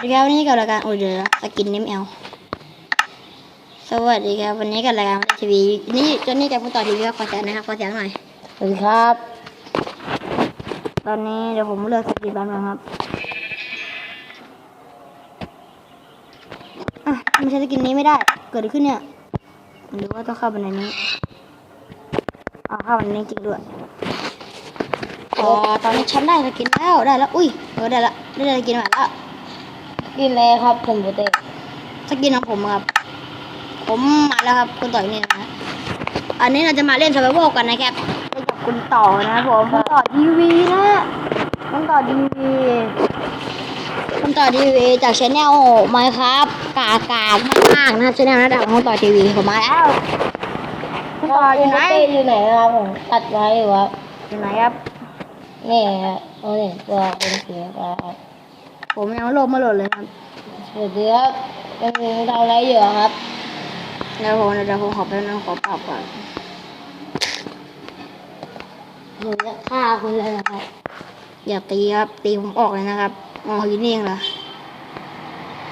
สวัสดีครับวันนี้กับรายการโอ้ยเดี๋ยวนะสกินนิมเอลสวัสดีครับวันนี้กับรายการทีวีนี่จนนี่กับผู้ต่อทีวีครับขอเสียงนะครับขอเสียงหน่อยสวัสดีครับ ตอนนี้เดี๋ยวผมเลือกสกินบ้างนะครับอะไม่ใช่สกินนี้ไม่ได้ เกิดอะไรขึ้นเนี่ยหรือว่าต้องเข้าไปในนี้อ๋อเข้าไปในนี้จริงด้วยอ๋อตอนนี้ฉันได้สกินแล้วได้แล้วอุ้ยเออได้ละได้สกินมาแล้ว กินเลยครับผมโบเต้สกินของผมครับ ผมมาแล้วครับคุณต่อยนี่นะอันนี้เราจะมาเล่น s ซ r v i v a l กันนะครับเล่นกับคุณต่อนะครับผมคุณต่อทีวีนะคุณต่อทีวีคุณต่อทีวีจากช anel มาครับกากากมากๆนะครับช anel ระดับของคุณต่อทีวีผมมาแล้วคุณต่ออยู่ไหนโบเต้อยู่ไหนนะครับผมตัดไว้อยู่ครับอยู่ไหนครับนี่ครับโอ้นี่ตัวเป็นสีฟ้าครับ ผมยังไม่โหลดมาโหลดเลยครับสวัสดีครับยังทำอะไรอยู่ครับเดี๋ยวผมเดี๋ยวผมขอไปนั่งขอปรับก่อนผมจะฆ่าคุณเลยนะครับ อย่าตีครับ ตีผมออกเลยนะครับอ๋ออยู่นี่เองเหรอ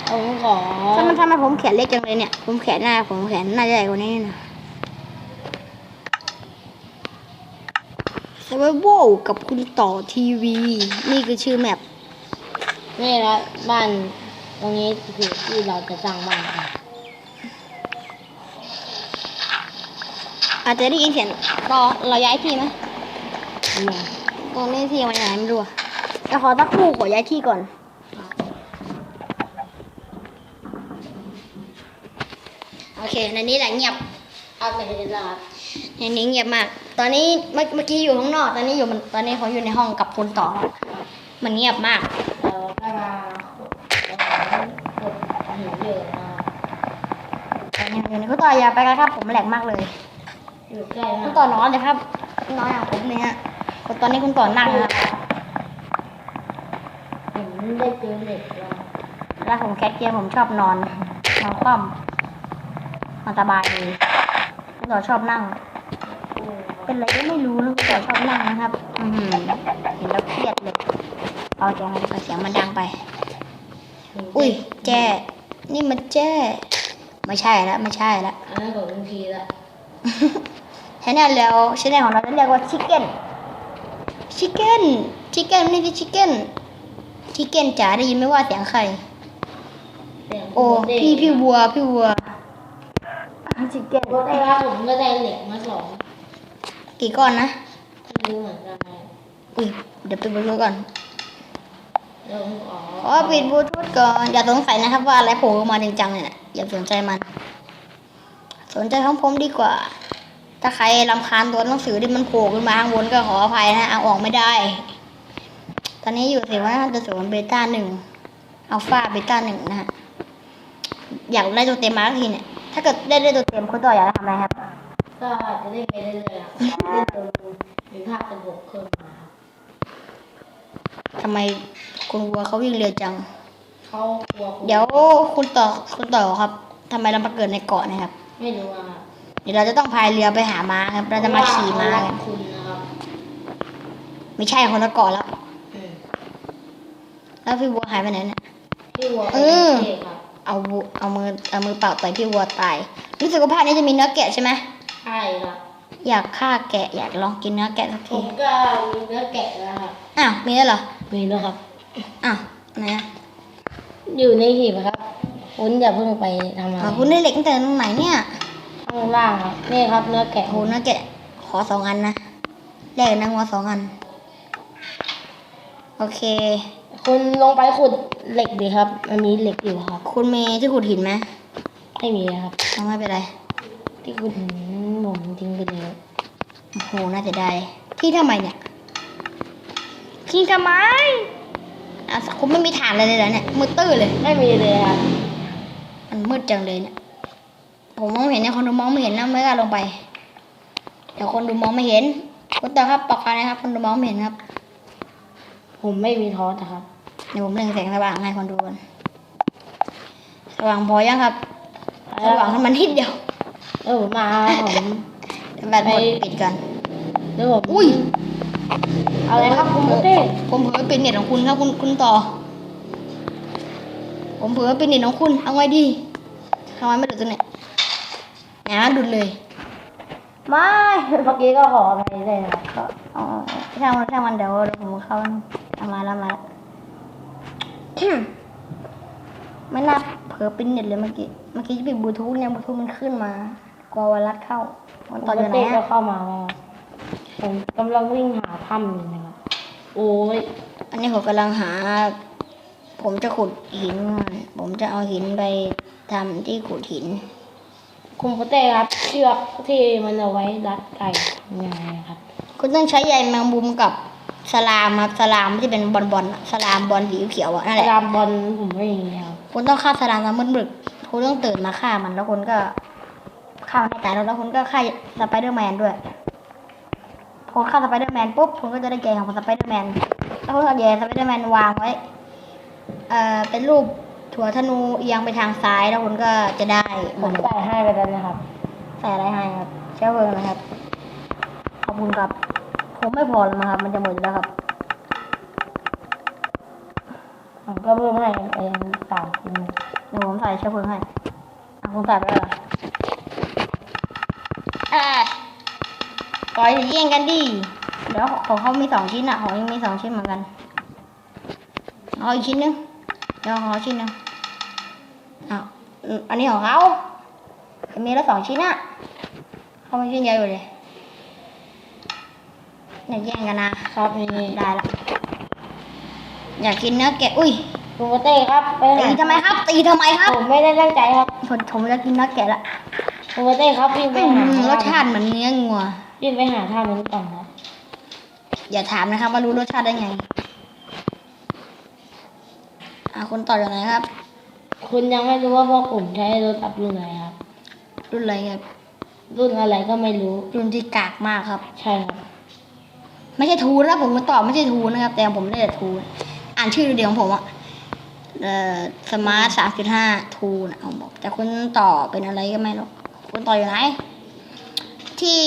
ผมขอทำไมทำไมผมแขนเล็กจังเลยเนี่ย ผมแขนหน้า ผมแขนหน้าใหญ่กว่านี้นะเซเวอร์โวกับคุณต่อทีวี นี่คือชื่อแมป นี่ครับบ้านตรงนี้คือที่เราจะสร้างบ้านกันอาจจะได้ยินเสียงรอเราย้ายที่ไหมตรงนี้ที่มันย้ายไม่รู้อะขอสักครู่ขอย้ายที่ก่อนโอเคในนี้แหละเงียบเอาไปเลยนะครับในนี้เงียบมาก ตอนนี้เมื่อกี้อยู่ข้างนอก ตอนนี้อยู่ตอนนี้เขาอยู่ในห้องกับคุณต่อ มันเงียบมาก เราก็มาขุดแล้วผมขุดหินเยอะนะครับตอนนี้อยู่ในคุณต่ออย่าไปกันครับ ผมแหลกมากเลยอยู่ใกล้คุณต่อนอนเลยครับนอนอย่างผมเนี่ยฮะตอนนี้คุณต่อนั่งนะครับผมได้เจอเหล็กแล้วแล้วผมแคทเกมผมชอบนอนนอนคว่ำมันสบายดีคุณต่อชอบนั่งเป็นอะไรก็ไม่รู้นะคุณต่อชอบนั่งนะครับ อืเห็นแล้วเครียดเลย เอาเสียงอะไรไปเสียงมันดังไป อุ้ยแจ้ นี่มันแจ้ ไม่ใช่แล้วไม่ใช่แล้วอันนั้นของลุงพีละชแนลแล้วชแนลของเราจะเรียกว่าชิคเก้นชิคเก้นชิคเก้นไม่ใช่ชิคเก้นชิคเก้นจ๋าได้ยินไหมว่าเสียงใครเสียงโอ้โบเต้พี่พี่วัวพี่วัวชิคเก้นโบเต้ครับผมก็ได้เหล็กมาสองกี่ก้อนนะไม่รู้เหมือนกันนะอุ้ยเดี๋ยวไปดูก่อนแล้วผม ขอขอปิดบลูทูธก่อน อย่าสงสัยนะครับว่าอะไรโผล่มาจริงจังๆเนี่ยนะอย่าสนใจมัน สนใจของผมดีกว่า ถ้าใครรำคาญตัวหนังสือที่มันโผล่ขึ้นมาข้างบนก็ขออภัยนะเอาออกไม่ได้ ตอนนี้อยู่สิว่าจะสูนเบต้าหนึ่งอัลฟาเบต้าหนึ่งนะฮะอยากได้ตัวเต็มมาสักทีเนี่ย ถ้าเกิดได้ได้ตัวเต็มคุณต่ออยากทำอะไรครับ ก็จะได้ไปเรื่อยๆอะเล่นตัวมีภาพเป็นบกขึ้นมาครับทำไม คุณวัวเขาวิ่งเร็วจัง เขากลัวผมเดี๋ยวคุณต่อคุณต่อครับทำไมเรามาเกิดในเกาะนะครับ ไม่รู้อะครับเดี๋ยวเราจะต้องพายเรือไปหาม้าครับ เราจะมาขี่ม้ากันคุณนะครับไม่ใช่คนละเกาะแล้วอืมแล้วพี่วัวหายไปไหนเนี่ยพี่วัวเออเท่ครับเอาวัวเอามือเอามือเปล่าต่อยพี่วัวตายรู้สึกว่าภาคนี้จะมีเนื้อแกะใช่ไหมใช่ครับอยากฆ่าแกะอยากลองกินเนื้อแกะสักผทีมก็มีเนื้อแกะแล้วครับอ้าวมีแล้วเหรอมีแล้วครับ อ้าวไหนอะอยู่ในหีบครับคุณอย่าเพิ่งไปทำอะไรอ๋อคุณได้เหล็กตั้งแต่ตรงไหนเนี่ยข้างล่างครับนี่ครับเนื้อแกะโอ้โหเนื้อแกะขอสองอันนะแลกกับนังวัวสองอัน โอเค คุณลงไปขุดเหล็กดีครับมันมีเหล็กอยู่ครับ คุณมีที่ขุดหินไหมไม่มีครับเอาไม่เป็นไร ที่ขุดหินผมทิ้งไปแล้วโอ้โหน่าจะได้ ที่ทำไมเนี่ยที่ทำไม อะคุณไม่มีฐานอะไรเลยเหรอเนี่ยมืดตื้อเลยไม่มีเลยครับมันมืดจังเลยเนี่ยผมมองไม่เห็นเนี่ยคนดูมองไม่เห็นนะไม่กล้าลงไปเดี๋ยวคนดูมองไม่เห็นคุณตาครับปรับไฟนะครับ คนดูมองไม่เห็นครับ ผมไม่มีทอสนะครับเดี๋ยวผมเร่งแสงสว่างให้คนดูกันสว่างพอยังครับสว่างให้มันนิดเดียวเออมาครับผมเดี๋ยวแบตหมดไปปิดกันเดี๋ยวผมอุ้ยเอาเลยครับคุณโมเต้ผมเผลอปิดเน็ตของคุณครับคุณคุณต่อ ผมเผื่อว่าเป็นเน็ตของคุณเอาไงดีทำไมไม่ดูดตัวเนี่ยแหมดูดเลย ไม่เมื่อกี้ก็ขออภัยด้วยนะครับก็อ๋อช่างมันช่างมันเดี๋ยวเดี๋ยวผมเข้าเอามาแล้วมาแล้วไม่น่าเผลอปิ้นเน็ตเลยเมื่อกี้เมื่อกี้จะปิดบลูทูธเนี่ยบลูทูธมันขึ้นมากลัวไวรัสเข้ามันต่อจากไหนก็อะเข้ามาแล้ว ผมกำลังวิ่งหาถ้ำอยู่นะครับ โอ้ย อันนี้ผมกำลังหา ผมจะขุดหินมาผมจะเอาหินไปทำที่ขุดหิน คุณโปเต้ครับเชือกที่มันเอาไว้รัดไก่ยังไงครับ คุณต้องใช้ใยแมงมุมกับสลามครับสลามที่เป็นบอลบอลอะสลามบอลสีเขียวอะนั่นแหละรามบอลผมไม่มีครับคุณต้องฆ่าสลามตามมืดมึกคุณต้องตื่นมาฆ่ามันแล้วคุณก็ฆ่ามันให้ตายแล้วแล้วคุณก็ฆ่าสไปเดอร์แมนด้วย พอฆ่าสไปเดอร์แมนปุ๊บคุณก็จะได้แกของสไปเดอร์แมนแล้วคุณก็เอาแยสไปเดอร์แมนวางไว้เอ่อเป็นรูปถั่วธนูเอียงไปทางซ้ายแล้วคุณก็จะได้ผมนใส่ให้ไปแล้วนะครับ ใส่อะไรให้ครับเชื้อเพลิงนะครับ ขอบคุณครับผมไม่พอแล้วมั้งครับ มันจะหมดอยู่แล้วครับผมก็เพิ่มให้เองสามชิ้นเดี๋ยวผมใส่เชื้อเพลิงให้อะคุณใส่ไปแล้วเหรออ่า ปล่อยแย่งกันดิเดี๋ยวของเขามีสองชิ้นอะของยังมีสองชิ้นเหมือนกันเอาอีกชิ้นหนึงเดี๋ยวขอชิ้นหนึงอ้าวอืมอันนี้ของเขามีแล้วสองชิ้นอะเขาไม่ชิ้นใหญ่อยู่เลยเนี่ยแย่งกันนะครับนี่ได้ละอยากกินเนื้อแกะอุ้ยคุณโปเต้ครับไปหาตีทำไมครับ ตีทำไมครับ ผมไม่ได้ตั้งใจครับผมผมจะกินเนื้อแกะละคุณโปเต้ครับวิ่งไปอืหามรสชาติเหมือนเนื้องัว วิ่งไปหาถ้ำนั้นก่อนครับ อย่าถามนะครับ ว่ารู้รสชาติได้ไง อ่าคนต่อจากไหนครับ คุณยังไม่รู้ว่าพวกผมใช้รถอับรุ่นไหนครับ รุ่นอะไรครับ รุ่นอะไรก็ไม่รู้ รุ่นที่กากมากครับ ใช่ครับ ไม่ใช่ทูนะครับผมตอบไม่ใช่ทูนะครับ แต่ผมได้แต่ทูอ่านชื่อเดียวของผมอะเอ่อสมาร์ทสามจุดห้าทูนะผมบอกแต่คุณต่อเป็นอะไรก็ไม่รู้คุณต่ออยู่ไหนที่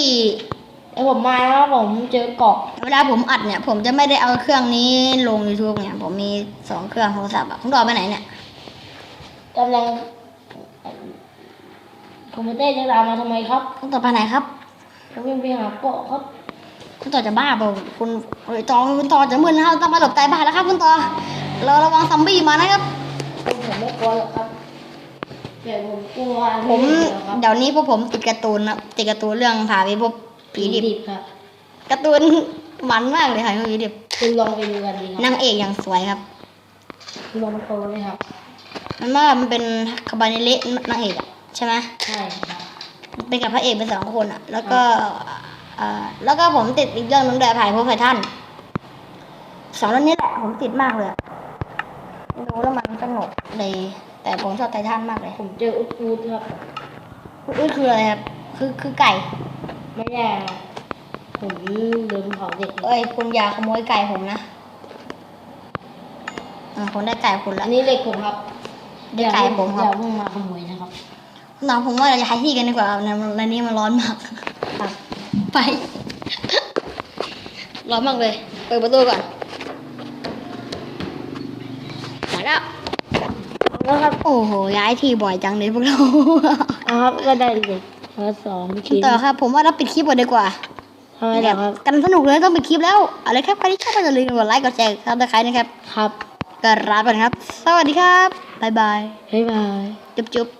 ไอผมมาแล้วผมเจอเกาะเวลาผมอัดเนี่ย ผมจะไม่ได้เอาเครื่องนี้ลง YouTube เนี่ย ผมมีสองเครื่องโทรศัพท์อะคุณต่อไปไหนเนี่ยกำลังคอมพิวเตอร์จะตามมาทำไมครับคุณต่อไปไหนครับผมวิ่งไปหาเกาะครับ คุณต่อจะบ้าเปล่าคุณเฮ้ยต่อคุณต่อจะมึนนะครับต้องมาหลบใต้บ้านแล้วครับ คุณต่อเราระวังซอมบี้มานะครับ ผมไม่กลัวหรอกครับแต่ผมกลัวผมไได้หรอกครับเดี๋ยวนี้พวกผมติดการ์ตูนนะติดการ์ตูนเรื่องพาไปพบ ผีดิบครับการ์ตูนมันมากเลยค่ะผีดิบคุณลองไปดูกันดีครันางเอกอย่างสวยครับคุณลองโตเลยครับ มันว่ามันเป็นคาบาเนเละนางเอกอะใช่ไหมใช่ครับเป็นกับพระเอกเป็นสองคนอะแล้วก็เอ่อแล้วก็ผมติดอีกเรื่องหนึงด้วยถ่ายพบไททันสองเรื่องนี้แหละผมติดมากเลยอะดูแล้วมันสนุกเลยแต่ผมชอบไททันมากเลย ผมเจออุดอุดครับอุ้ยคืออะไรครับ คือคือไก่ ไม่แย่ครับผมเดินเผาเด็กเอ้ยคุณอย่าขโมยไก่ผมนะอ่าผมได้ไก่คุณอัแล้วนนี้เด็กผมครับได้ไก่ผมคอรับย่าเพิ่งมาขโมยนะครับน้องผมว่าเราจะย้ายที่กันดีกว่าในในนี้มันร้อนมากครับไป ร้อนมากเลยเปิดประตูก่อนมาแล้วนะครับโอ้โหย้ายที่บ่อยจังเลยพวกเราเอาครับก็ได้เด็ก มาสองชิ้นต่อครับ ผมว่าเราปิดคลิปก่อนดีกว่าทำไมล่ะครับกันสนุกเลยต้องปิดคลิปแล้วอะไรครับใครที่ชอบก็อย่าลืมกดไลค์กดแชร์ครับตะไคร้นะครับ ครับกราบก่อนครับ สวัสดีครับ บ๊ายบาย บ๊ายบาย จุ๊บจุ๊บ